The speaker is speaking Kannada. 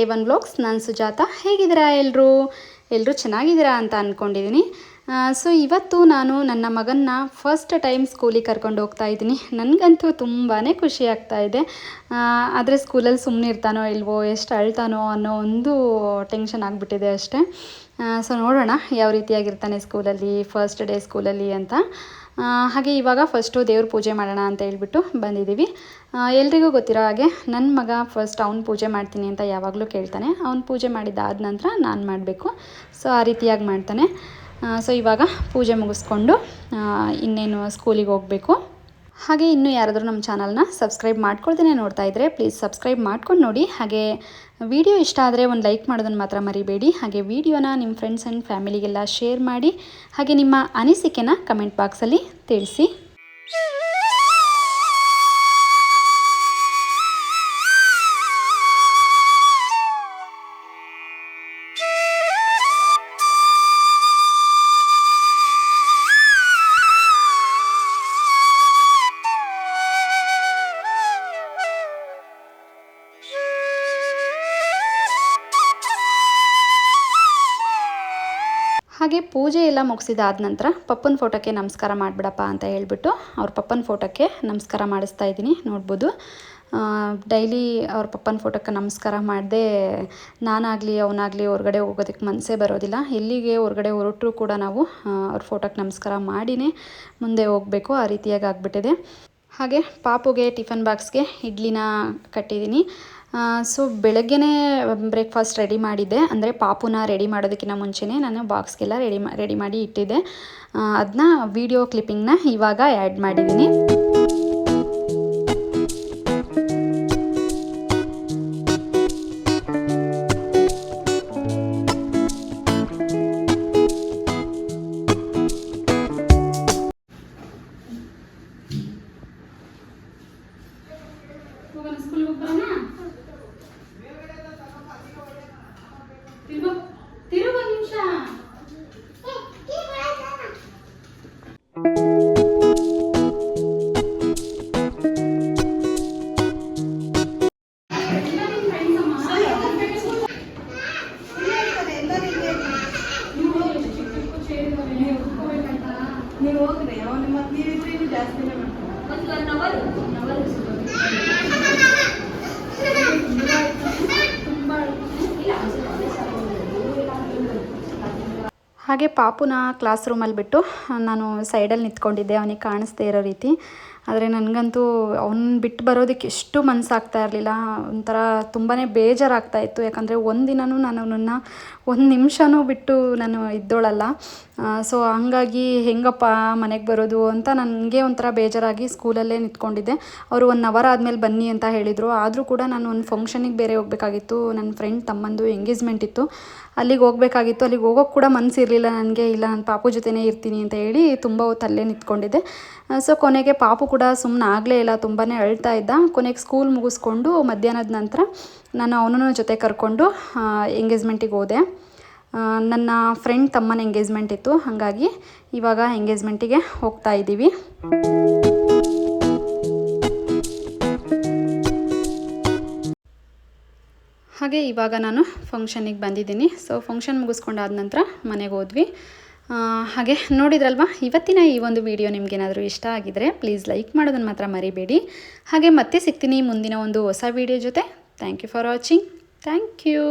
ಎ ಒನ್ ಬ್ಲಾಗ್ಸ್ ನಾನು ಸುಜಾತ. ಹೇಗಿದ್ದೀರಾ ಎಲ್ಲರೂ ಎಲ್ಲರೂ ಚೆನ್ನಾಗಿದ್ದೀರಾ ಅಂತ ಅಂದ್ಕೊಂಡಿದ್ದೀನಿ ಸೊ ಇವತ್ತು ನಾನು ನನ್ನ ಮಗನ್ನ ಫಸ್ಟ್ ಟೈಮ್ ಸ್ಕೂಲಿಗೆ ಕರ್ಕೊಂಡು ಹೋಗ್ತಾ ಇದ್ದೀನಿ. ನನಗಂತೂ ತುಂಬಾ ಖುಷಿ ಆಗ್ತಾ ಇದೆ. ಆದರೆ ಸ್ಕೂಲಲ್ಲಿ ಸುಮ್ಮನೆ ಇರ್ತಾನೋ ಇಲ್ವೋ, ಎಷ್ಟು ಅಳ್ತಾನೋ ಅನ್ನೋ ಒಂದು ಟೆನ್ಷನ್ ಆಗಿಬಿಟ್ಟಿದೆ ಅಷ್ಟೇ. ಸೊ ನೋಡೋಣ, ಯಾವ ರೀತಿಯಾಗಿರ್ತಾನೆ ಸ್ಕೂಲಲ್ಲಿ ಫಸ್ಟ್ ಡೇ ಸ್ಕೂಲಲ್ಲಿ ಅಂತ. ಹಾಗೆ ಇವಾಗ ಫಸ್ಟು ದೇವ್ರ ಪೂಜೆ ಮಾಡೋಣ ಅಂತ ಹೇಳ್ಬಿಟ್ಟು ಬಂದಿದ್ದೀವಿ. ಎಲ್ರಿಗೂ ಗೊತ್ತಿರೋ ಹಾಗೆ ನನ್ನ ಮಗ ಫಸ್ಟ್ ಅವ್ನು ಪೂಜೆ ಮಾಡ್ತೀನಿ ಅಂತ ಯಾವಾಗಲೂ ಕೇಳ್ತಾನೆ. ಅವ್ನು ಪೂಜೆ ಮಾಡಿದ್ದಾದ ನಂತರ ನಾನು ಮಾಡಬೇಕು. ಸೊ ಆ ರೀತಿಯಾಗಿ ಮಾಡ್ತಾನೆ. ಸೊ ಇವಾಗ ಪೂಜೆ ಮುಗಿಸ್ಕೊಂಡು ಇನ್ನೇನು ಸ್ಕೂಲಿಗೆ ಹೋಗಬೇಕು. ಹಾಗೆ ಇನ್ನೂ ಯಾರಾದರೂ ನಮ್ಮ ಚಾನಲ್ನ ಸಬ್ಸ್ಕ್ರೈಬ್ ಮಾಡ್ಕೊಳ್ದೇ ನೋಡ್ತಾ ಇದ್ದರೆ ಪ್ಲೀಸ್ ಸಬ್ಸ್ಕ್ರೈಬ್ ಮಾಡ್ಕೊಂಡು ನೋಡಿ. ಹಾಗೆ ವಿಡಿಯೋ ಇಷ್ಟ ಆದರೆ ಒಂದು ಲೈಕ್ ಮಾಡೋದನ್ನು ಮಾತ್ರ ಮರಿಬೇಡಿ. ಹಾಗೆ ವಿಡಿಯೋನ ನಿಮ್ಮ ಫ್ರೆಂಡ್ಸ್ ಆ್ಯಂಡ್ ಫ್ಯಾಮಿಲಿಗೆಲ್ಲ ಶೇರ್ ಮಾಡಿ, ಹಾಗೆ ನಿಮ್ಮ ಅನಿಸಿಕೆನ ಕಮೆಂಟ್ ಬಾಕ್ಸಲ್ಲಿ ತಿಳಿಸಿ. ಹಾಗೆ ಪೂಜೆ ಎಲ್ಲ ಮುಗಿಸಿದಾದ ನಂತರ ಪಪ್ಪನ ಫೋಟೋಕ್ಕೆ ನಮಸ್ಕಾರ ಮಾಡಿಬಿಡಪ್ಪ ಅಂತ ಹೇಳ್ಬಿಟ್ಟು ಅವ್ರ ಪಪ್ಪನ ಫೋಟೋಕ್ಕೆ ನಮಸ್ಕಾರ ಮಾಡಿಸ್ತಾ ಇದ್ದೀನಿ, ನೋಡ್ಬೋದು. ಡೈಲಿ ಅವ್ರ ಪಪ್ಪನ ಫೋಟೋಕ್ಕೆ ನಮಸ್ಕಾರ ಮಾಡದೆ ನಾನಾಗಲಿ, ಅವನಾಗಲಿ ಹೊರಗಡೆ ಹೋಗೋದಕ್ಕೆ ಮನಸ್ಸೇ ಬರೋದಿಲ್ಲ. ಎಲ್ಲಿಗೆ ಹೊರಗಡೆ ಹೊರಟರೂ ಕೂಡ ನಾವು ಅವ್ರ ಫೋಟೋಕ್ಕೆ ನಮಸ್ಕಾರ ಮಾಡಿನೇ ಮುಂದೆ ಹೋಗಬೇಕು, ಆ ರೀತಿಯಾಗಿ ಆಗಿಬಿಟ್ಟಿದೆ. ಹಾಗೆ ಪಾಪುಗೆ ಟಿಫನ್ ಬಾಕ್ಸ್ಗೆ ಇಡ್ಲಿನ ಕಟ್ಟಿದ್ದೀನಿ. ಸೊ ಬೆಳಗ್ಗೆನೇ ಬ್ರೇಕ್ಫಾಸ್ಟ್ ರೆಡಿ ಮಾಡಿದ್ದೆ. ಅಂದರೆ ಪಾಪುನ ರೆಡಿ ಮಾಡೋದಕ್ಕಿಂತ ಮುಂಚೆನೇ ನಾನು ಬಾಕ್ಸ್ಗೆಲ್ಲ ರೆಡಿ ಮಾ ರೆಡಿ ಮಾಡಿ ಇಟ್ಟಿದ್ದೆ. ಅದನ್ನ ವಿಡಿಯೋ ಕ್ಲಿಪ್ಪಿಂಗ್ನ ಇವಾಗ ಆ್ಯಡ್ ಮಾಡಿದ್ದೀನಿ. ನೀವು ಹಾಗೆ ಪಾಪುನ ಕ್ಲಾಸ್ ರೂಮಲ್ಲಿ ಬಿಟ್ಟು, ನಾನು ಸೈಡಲ್ಲಿ ನಿಂತ್ಕೊಂಡಿದ್ದೆ, ಅವನಿಗೆ ಕಾಣಿಸ್ದೇ ಇರೋ ರೀತಿ. ಆದರೆ ನನಗಂತೂ ಅವ್ನು ಬಿಟ್ಟು ಬರೋದಕ್ಕೆ ಎಷ್ಟು ಮನಸ್ಸಾಗ್ತಾ ಇರಲಿಲ್ಲ. ಒಂಥರ ತುಂಬಾ ಬೇಜಾರಾಗ್ತಾ ಇತ್ತು. ಯಾಕಂದರೆ ದಿನವೂ ನಾನು ಅವನನ್ನು ಒಂದು ನಿಮಿಷನೂ ಬಿಟ್ಟು ನಾನು ಇದ್ದೋಳಲ್ಲ. ಸೊ ಹಂಗಾಗಿ ಹೆಂಗಪ್ಪ ಮನೆಗೆ ಬರೋದು ಅಂತ ನನಗೆ ಒಂಥರ ಬೇಜಾರಾಗಿ ಸ್ಕೂಲಲ್ಲೇ ನಿಂತ್ಕೊಂಡಿದ್ದೆ. ಅವರು ಒನ್ ಅವರ್ ಆದಮೇಲೆ ಬನ್ನಿ ಅಂತ ಹೇಳಿದರು. ಆದರೂ ಕೂಡ ನಾನು ಒಂದು ಫಂಕ್ಷನಿಗೆ ಬೇರೆ ಹೋಗಬೇಕಾಗಿತ್ತು. ನನ್ನ ಫ್ರೆಂಡ್ ತಮ್ಮಂದು ಎಂಗೇಜ್ಮೆಂಟ್ ಇತ್ತು. ಅಲ್ಲಿಗೆ ಹೋಗಬೇಕಾಗಿತ್ತು. ಅಲ್ಲಿಗೆ ಹೋಗೋಕೆ ಕೂಡ ಮನಸ್ಸಿರಲಿಲ್ಲ ನನಗೆ ಇಲ್ಲ, ನಾನು ಪಾಪು ಜೊತೆನೇ ಇರ್ತೀನಿ ಅಂತ ಹೇಳಿ ತುಂಬ ಹೊತ್ತು ಅಲ್ಲೇ ನಿಂತ್ಕೊಂಡಿದ್ದೆ ಸೊ ಕೊನೆಗೆ ಪಾಪು ಕೂಡ ಸುಮ್ಮನೆ ಆಗಲೇ ಇಲ್ಲ ತುಂಬಾ ಅಳ್ತಾ ಇದ್ದ. ಕೊನೆಗೆ ಸ್ಕೂಲ್ ಮುಗಿಸ್ಕೊಂಡು ಮಧ್ಯಾಹ್ನದ ನಂತರ ನಾನು ಅವನನ್ನು ಜೊತೆ ಕರ್ಕೊಂಡು ಎಂಗೇಜ್ಮೆಂಟಿಗೆ ಹೋದೆ. ನನ್ನ ಫ್ರೆಂಡ್ ತಮ್ಮನ ಎಂಗೇಜ್ಮೆಂಟ್ ಇತ್ತು. ಹಾಗಾಗಿ ಇವಾಗ ಎಂಗೇಜ್ಮೆಂಟಿಗೆ ಹೋಗ್ತಾ ಇದ್ದೀವಿ ಹಾಗೆ ಇವಾಗ ನಾನು ಫಂಕ್ಷನಿಗೆ ಬಂದಿದ್ದೀನಿ. ಸೊ ಫಂಕ್ಷನ್ ಮುಗಿಸ್ಕೊಂಡಾದ ನಂತರ ಮನೆಗೆ ಹೋದ್ವಿ. ಹಾಗೆ ನೋಡಿದ್ರಲ್ವಾ, ಇವತ್ತಿನ ಈ ಒಂದು ವಿಡಿಯೋ ನಿಮಗೇನಾದರೂ ಇಷ್ಟ ಆಗಿದರೆ ಪ್ಲೀಸ್ ಲೈಕ್ ಮಾಡೋದನ್ನು ಮಾತ್ರ ಮರಿಬೇಡಿ. ಹಾಗೆ ಮತ್ತೆ ಸಿಗ್ತೀನಿ ಮುಂದಿನ ಒಂದು ಹೊಸ ವಿಡಿಯೋ ಜೊತೆ. Thank you for watching thank you